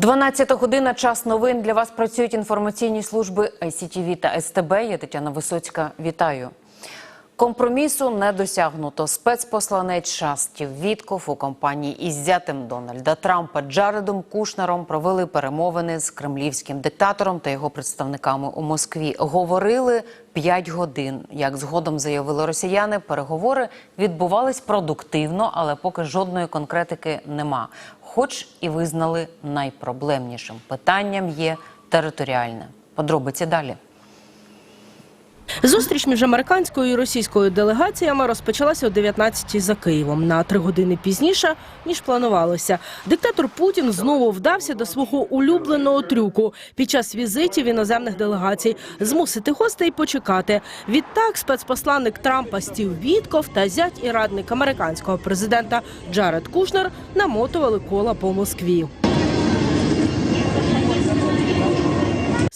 12 година. Час новин. Для вас працюють інформаційні служби ICTV та СТБ. Я Тетяна Висоцька. Вітаю. Компромісу не досягнуто. Спецпосланець Шастів Вітков у компанії із зятем Дональда Трампа Джаредом Кушнером провели перемовини з кремлівським диктатором та його представниками у Москві. Говорили 5 годин. Як згодом заявили росіяни, переговори відбувались продуктивно, але поки жодної конкретики нема. Хоч і визнали найпроблемнішим питанням є територіальне. Подробиці далі. Зустріч між американською і російською делегаціями розпочалася о 19-й за Києвом на три години пізніше ніж планувалося. Диктатор Путін знову вдався до свого улюбленого трюку під час візитів іноземних делегацій змусити гостей почекати. Відтак спецпосланник Трампа Стів Вітков та зять і радник американського президента Джаред Кушнер намотували кола по Москві.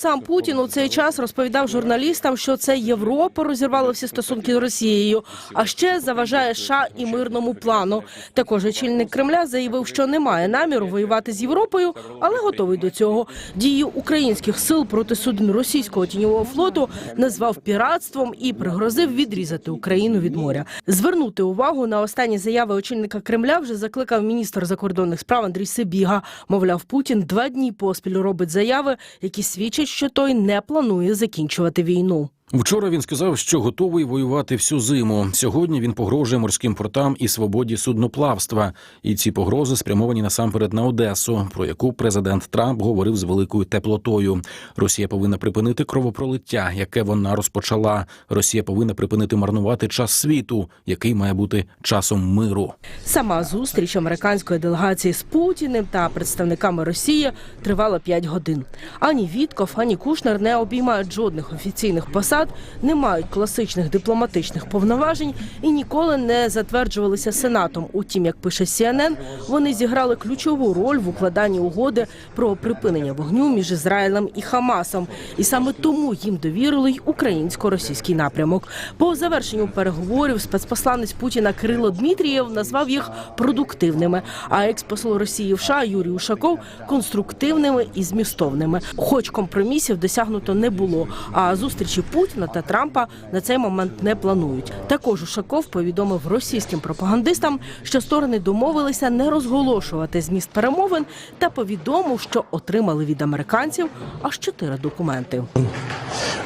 Сам Путін у цей час розповідав журналістам, що це Європа розірвала всі стосунки з Росією, а ще заважає США і мирному плану. Також очільник Кремля заявив, що не має наміру воювати з Європою, але готовий до цього. Дії українських сил проти суден російського тіньового флоту назвав піратством і пригрозив відрізати Україну від моря. Звернути увагу на останні заяви очільника Кремля вже закликав міністр закордонних справ Андрій Сибіга. Мовляв, Путін два дні поспіль робить заяви, які свідчать, що той не планує закінчувати війну. Вчора він сказав, що готовий воювати всю зиму. Сьогодні він погрожує морським портам і свободі судноплавства. І ці погрози спрямовані насамперед на Одесу, про яку президент Трамп говорив з великою теплотою. Росія повинна припинити кровопролиття, яке вона розпочала. Росія повинна припинити марнувати час світу, який має бути часом миру. Сама зустріч американської делегації з Путіним та представниками Росії тривала 5 годин. Ані Вітков, ані Кушнер не обіймають жодних офіційних посад, не мають класичних дипломатичних повноважень і ніколи не затверджувалися сенатом. Утім, як пише CNN, вони зіграли ключову роль в укладанні угоди про припинення вогню між Ізраїлем і Хамасом. І саме тому їм довірили й українсько-російський напрямок. По завершенню переговорів спецпосланець Путіна Кирило Дмитрієв назвав їх продуктивними. А експосол Росії в США Юрій Ушаков конструктивними і змістовними. Хоч компромісів досягнуто не було. А зустрічі Путіна та Трампа на цей момент не планують. Також Ушаков повідомив російським пропагандистам, що сторони домовилися не розголошувати зміст перемовин, та повідомив, що отримали від американців аж чотири документи.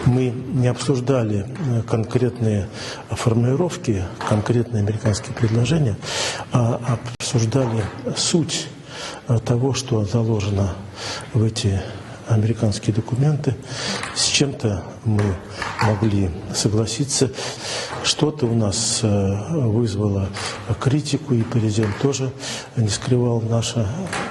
Мы не обсуждали э, конкретные формулировки, конкретные американские предложения, а обсуждали суть э, того, что заложено в эти американские документы. С чем-то мы могли согласиться. Что-то у нас э, вызвало критику, и президент тоже не скрывал наше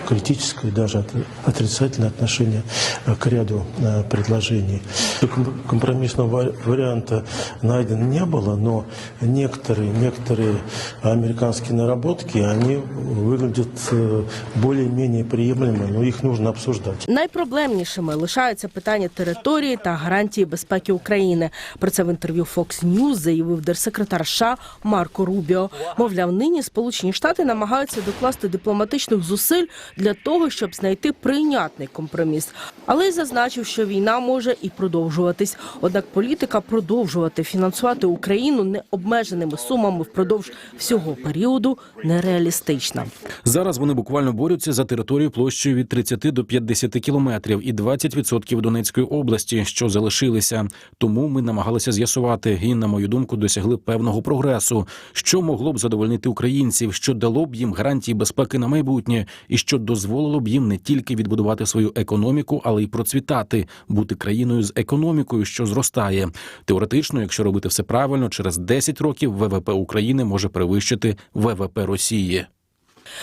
критическое, даже от- отрицательное отношение э, к ряду э, предложений. Ком- Компромиссного ва- варианта найдено не было, но некоторые, некоторые американские наработки, они выглядят э, более-менее приемлемо, но их нужно обсуждать. Найпроблемнішими лишаються питання території та гарантії безпеки України. Про це в інтерв'ю Fox News заявив держсекретар США Марко Рубіо. Мовляв, нині Сполучені Штати намагаються докласти дипломатичних зусиль для того, щоб знайти прийнятний компроміс. Але й зазначив, що війна може і продовжуватись. Однак політика продовжувати фінансувати Україну необмеженими сумами впродовж всього періоду нереалістична. Зараз вони буквально борються за територію площею від 30 до 50 кілометрів і 20% Донецької області, що залишилися. Тому ми намагалися з'ясувати і, на мою думку, досягли певного прогресу, що могло б задовольнити українців, що дало б їм гарантії безпеки на майбутнє, і що дозволило б їм не тільки відбудувати свою економіку, але й процвітати, бути країною з економікою, що зростає. Теоретично, якщо робити все правильно, через 10 років ВВП України може перевищити ВВП Росії.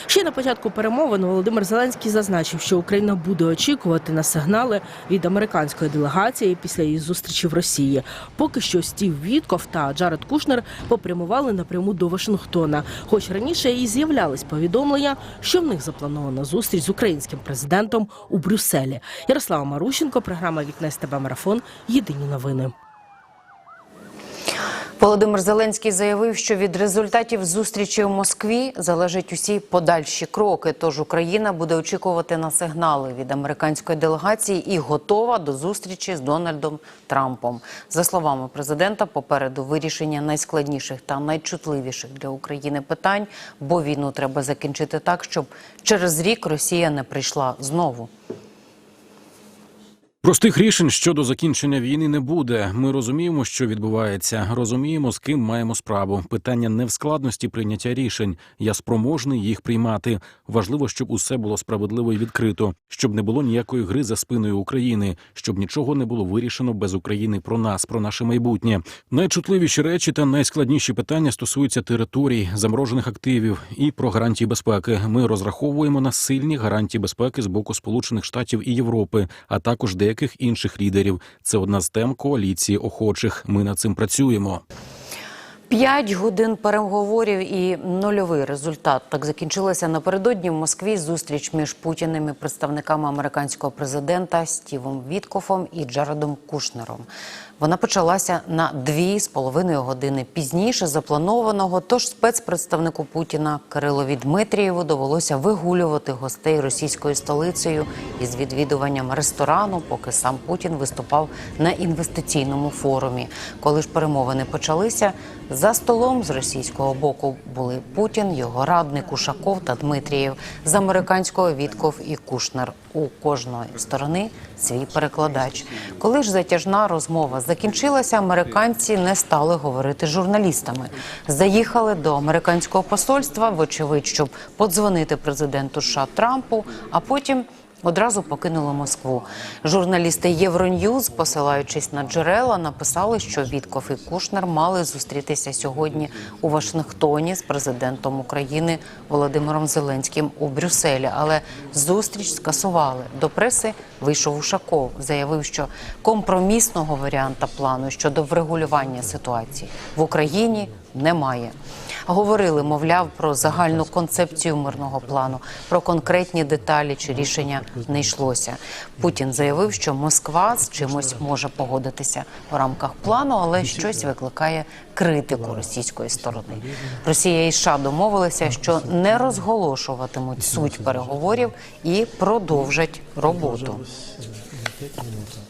Ще на початку перемовин Володимир Зеленський зазначив, що Україна буде очікувати на сигнали від американської делегації після її зустрічі в Росії. Поки що Стів Вітков та Джаред Кушнер попрямували напряму до Вашингтона. Хоч раніше і з'являлись повідомлення, що в них запланована зустріч з українським президентом у Брюсселі. Ярослава Марущенко, програма Вікне з тебе марафон. Єдині новини. Володимир Зеленський заявив, що від результатів зустрічі в Москві залежать усі подальші кроки. Тож Україна буде очікувати на сигнали від американської делегації і готова до зустрічі з Дональдом Трампом. За словами президента, попереду вирішення найскладніших та найчутливіших для України питань, бо війну треба закінчити так, щоб через рік Росія не прийшла знову. Простих рішень щодо закінчення війни не буде. Ми розуміємо, що відбувається. Розуміємо, з ким маємо справу. Питання не в складності прийняття рішень. Я спроможний їх приймати. Важливо, щоб усе було справедливо і відкрито, щоб не було ніякої гри за спиною України, щоб нічого не було вирішено без України про нас, про наше майбутнє. Найчутливіші речі та найскладніші питання стосуються територій, заморожених активів і про гарантії безпеки. Ми розраховуємо на сильні гарантії безпеки з боку Сполучених Штатів і Європи, а також деяких інших лідерів. Це одна з тем коаліції охочих. Ми над цим працюємо. П'ять годин переговорів і нульовий результат. Так закінчилася напередодні в Москві зустріч між Путіним і представниками американського президента Стівом Віткофом і Джаредом Кушнером. Вона почалася на дві з половиною години пізніше запланованого. Тож спецпредставнику Путіна Кирилові Дмитрієву довелося вигулювати гостей російською столицею із відвідуванням ресторану, поки сам Путін виступав на інвестиційному форумі. Коли ж перемовини почалися, за столом з російського боку були Путін, його радник Ушаков та Дмитрієв, з американського Вітков і Кушнер. У кожної сторони свій перекладач. Коли ж затяжна розмова закінчилася, американці не стали говорити журналістами. Заїхали до американського посольства, вочевидь, щоб подзвонити президенту США Трампу, а потім. Одразу покинули Москву. Журналісти Євроньюз, посилаючись на джерела, написали, що Вітков і Кушнер мали зустрітися сьогодні у Вашингтоні з президентом України Володимиром Зеленським у Брюсселі. Але зустріч скасували. До преси вийшов Ушаков, заявив, що компромісного варіанта плану щодо врегулювання ситуації в Україні немає. Говорили, мовляв, про загальну концепцію мирного плану, про конкретні деталі чи рішення не йшлося. Путін заявив, що Москва з чимось може погодитися в рамках плану, але щось викликає критику російської сторони. Росія і США домовилися, що не розголошуватимуть суть переговорів і продовжать роботу. 25 минут. Е, е,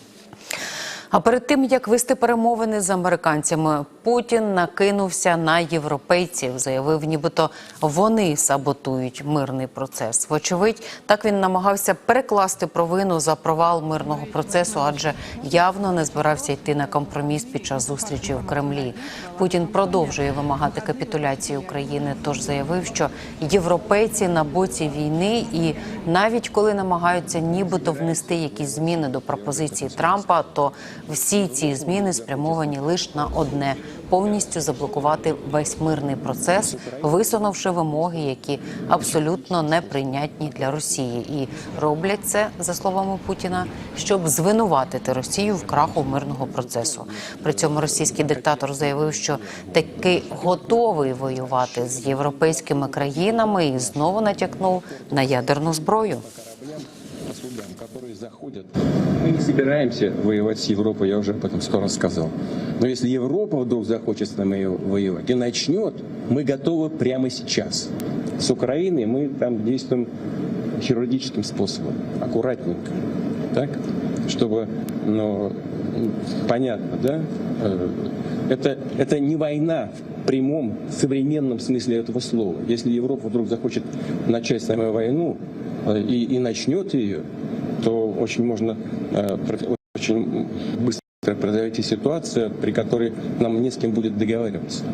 а перед тим як вести перемовини з американцями, Путін накинувся на європейців, заявив, нібито вони саботують мирний процес. Вочевидь, так він намагався перекласти провину за провал мирного процесу, адже явно не збирався йти на компроміс під час зустрічі в Кремлі. Путін продовжує вимагати капітуляції України. Тож заявив, що європейці на боці війни, і навіть коли намагаються нібито внести якісь зміни до пропозиції Трампа, то всі ці зміни спрямовані лише на одне повністю заблокувати весь мирний процес, висунувши вимоги, які абсолютно неприйнятні для Росії, і роблять це за словами Путіна, щоб звинуватити Росію в краху мирного процесу. При цьому російський диктатор заявив, що таки готовий воювати з європейськими країнами, і знову натякнув на ядерну зброю. Заходят. Мы не собираемся воевать с Европой, я уже об этом сто раз сказал. Но если Европа вдруг захочет с нами воевать и начнет, мы готовы прямо сейчас. С Украиной мы там действуем хирургическим способом, аккуратненько, так, чтобы, ну, понятно, да, Э, это, это не война в прямом современном смысле этого слова. Если Европа вдруг захочет начать с нами войну э, и, и начнет ее, то очень можно э, очень быстро произойти ситуация, при которой нам не с кем будет договариваться.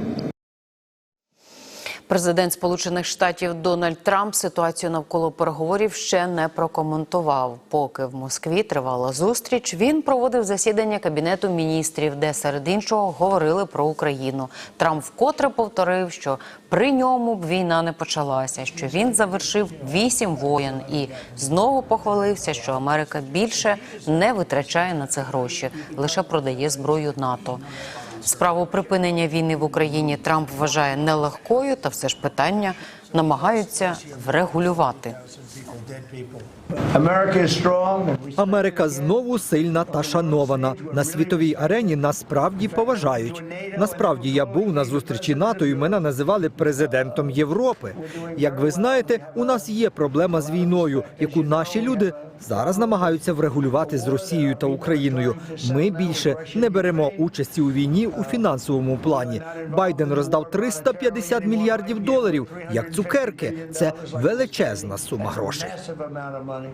Президент Сполучених Штатів Дональд Трамп ситуацію навколо переговорів ще не прокоментував. Поки в Москві тривала зустріч, він проводив засідання кабінету міністрів, де серед іншого говорили про Україну. Трамп вкотре повторив, що при ньому б війна не почалася, що він завершив вісім воєн і знову похвалився, що Америка більше не витрачає на це гроші, лише продає зброю НАТО. Справу припинення війни в Україні Трамп вважає нелегкою, та все ж питання намагаються врегулювати. Америка знову сильна та шанована. На світовій арені нас справді поважають. Насправді я був на зустрічі НАТО і мене називали президентом Європи. Як ви знаєте, у нас є проблема з війною, яку наші люди зараз намагаються врегулювати з Росією та Україною. Ми більше не беремо участі у війні у фінансовому плані. Байден роздав 350 мільярдів доларів як цукерки. Це величезна сума грошей. force. Massive amount of money.